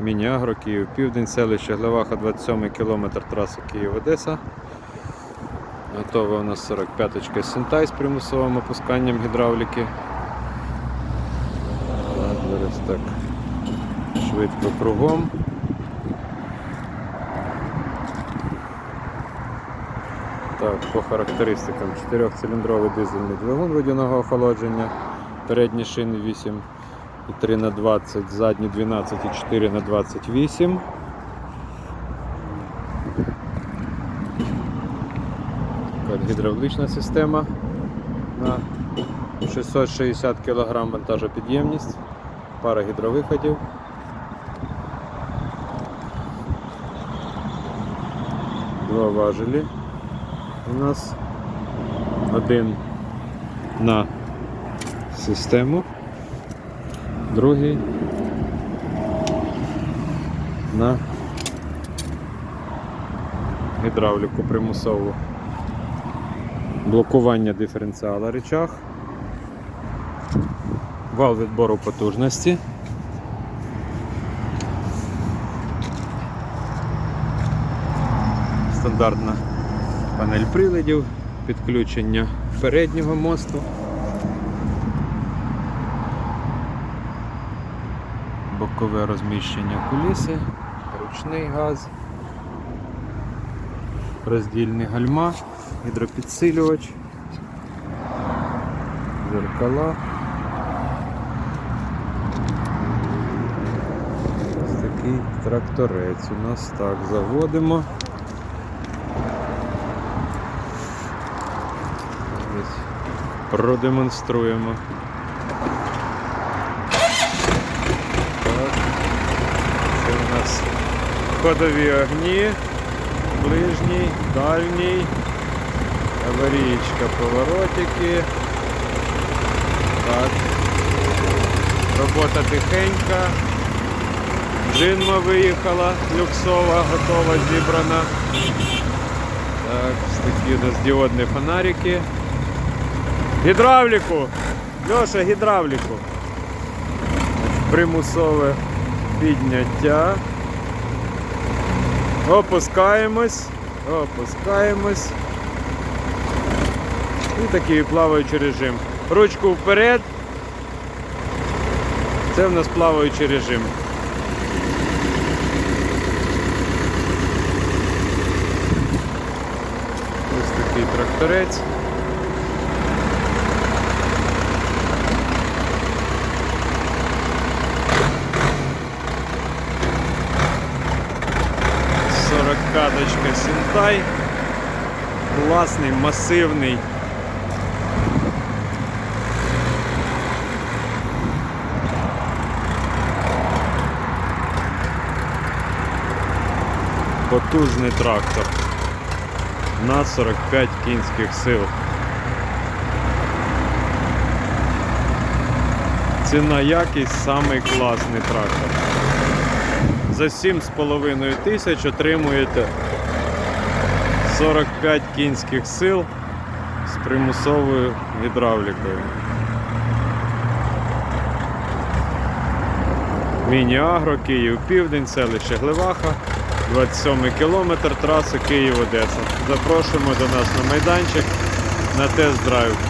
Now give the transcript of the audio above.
Міні-Агро, Київ, Південь, селище Глеваха, 27 кілометр траси Київ-Одеса. Готова у нас 45-ка Сентай з примусовим опусканням гідравліки. Так, зараз так швидко кругом. Так, по характеристикам 4-циліндровий дизельний двигун водяного охолодження, передні шини 8 і 3 на 20, задні 12 і 4 на 28. Така Гідравлічна система на 660 кг вантажопідємність, пара гідровиходів. Два важелі у нас один на систему, другий на гідравліку примусову. Блокування диференціала речах, вал відбору потужності. Стандартна панель приладів, підключення переднього мосту. Бокове розміщення куліси, ручний газ, роздільний гальма, гідропідсилювач, зеркала. Ось такий тракторець у нас так заводимо. Продемонструємо. Це у нас ходові огні, ближній, дальній, аварієчка, поворотики. Так. Робота тихенька. Джинма виїхала, люксова, готова, зібрана. Так, такі у нас діодні фонарики. Гідравліку! Льоша, гідравліку. Примусове підняття. Опускаємось. Опускаємось. І такий плаваючий режим. Ручку вперед. Це в нас плаваючий режим. Ось такий тракторець. Сорокаточка Сінтай. Класний, масивний. Потужний трактор на 45 кінських сил. Ціна якість самий класний трактор. За 7,5 тисяч отримуєте 45 кінських сил з примусовою гідравлікою. Міні-Агро, Київ Південь, селище Глеваха, 27 кілометр траси Київ-Одеса. Запрошуємо до нас на майданчик на тест-драйв.